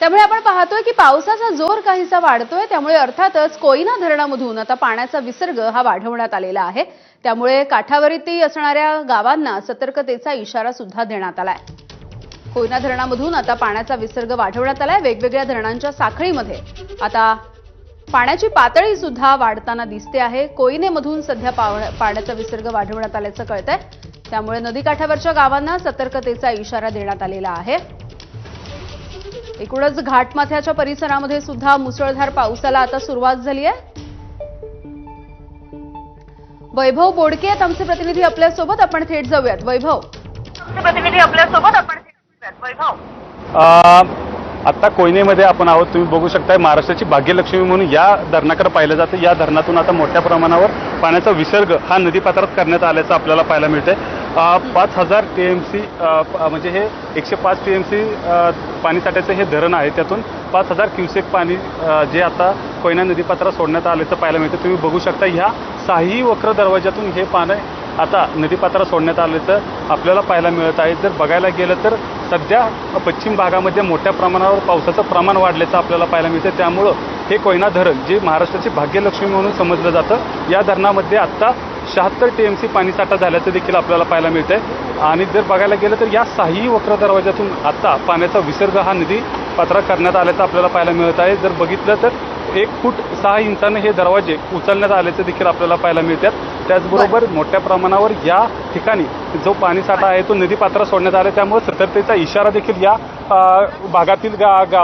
त्यामुळे आपण पाहतोय की पावसाचा जोर काहीसा वाढतोय. त्यामुळे अर्थातच कोयना धरणामधून आता पाण्याचा विसर्ग हा वाढवण्यात आलेला आहे. त्यामुळे काठावरती असणाऱ्या गावांना सतर्कतेचा इशारा सुद्धा देण्यात आलाय. कोयना धरणामधून आता पाण्याचा विसर्ग वाढवण्यात आलाय. वेगवेगळ्या धरणांच्या साखळीमध्ये आता पाण्याची पातळी सुद्धा वाढताना दिसते आहे. कोयनेमधून सध्या पाव- पाण्याचा विसर्ग वाढवण्यात आल्याचं कळत आहे त्यामुळे नदीकाठावरच्या गावांना सतर्कतेचा इशारा देण्यात आलेला आहे. एकूणच घाटमाथ्याच्या परिसरामध्ये सुद्धा मुसळधार पावसाला आता सुरुवात झाली आहे. वैभव बोडके आहेत आमचे प्रतिनिधी आपल्यासोबत. आपण थेट जाऊयात. वैभव. प्रतिनिधी आपल्यासोबत. आपण वैभव. अ, आत्ता कोयनेमध्ये आपण आहोत. तुम्ही बघू शकताय महाराष्ट्राची भाग्यलक्ष्मी म्हणून या धरणाकडे पाहिलं जातं. या धरणातून आता मोठ्या प्रमाणावर पाण्याचा विसर्ग हा नदीपात्रात करण्यात आल्याचं आपल्याला पाहायला मिळतंय. पाच हजार टी एम सी म्हणजे हे एकशे पाच टी एम सी पाणीसाठ्याचं हे धरण आहे त्यातून पाच हजार क्युसेक पाणी जे आता कोयना नदीपात्रात सोडण्यात आल्याचं पाहायला मिळतं. तुम्ही बघू शकता ह्या साही वक्र दरवाज्यातून हे पाणी आता नदीपात्रात सोडण्यात आल्याचं आपल्याला पाहायला मिळत आहे. जर बघायला गेलं तर सध्या पश्चिम भागामध्ये मोठ्या प्रमाणावर पावसाचं प्रमाण वाढल्याचं आपल्याला पाहायला मिळतं त्यामुळं हे कोयना धरण जे महाराष्ट्राची भाग्यलक्ष्मी म्हणून समजलं जातं या धरणामध्ये आत्ता शहात्तर टी एम सी पाणीसाठा झाल्याचं देखील आपल्याला पाहायला मिळतंय. आणि जर बघायला गेलं तर या साही वक्र दरवाजातून आता पाण्याचा विसर्ग हा नदी पात्रात करण्यात आल्याचं आपल्याला पाहायला मिळत आहे. जर बघितलं तर एक फूट सहा इंचाने हे दरवाजे उचलण्यात आल्याचं देखील आपल्याला पाहायला मिळतात. त्याचबरोबर मोठ्या प्रमाणावर या ठिकाणी जो पाणीसाठा आहे तो नदीपात्रात सोडण्यात आला त्यामुळे सतर्कतेचा इशारा देखील या भागातील गा गा-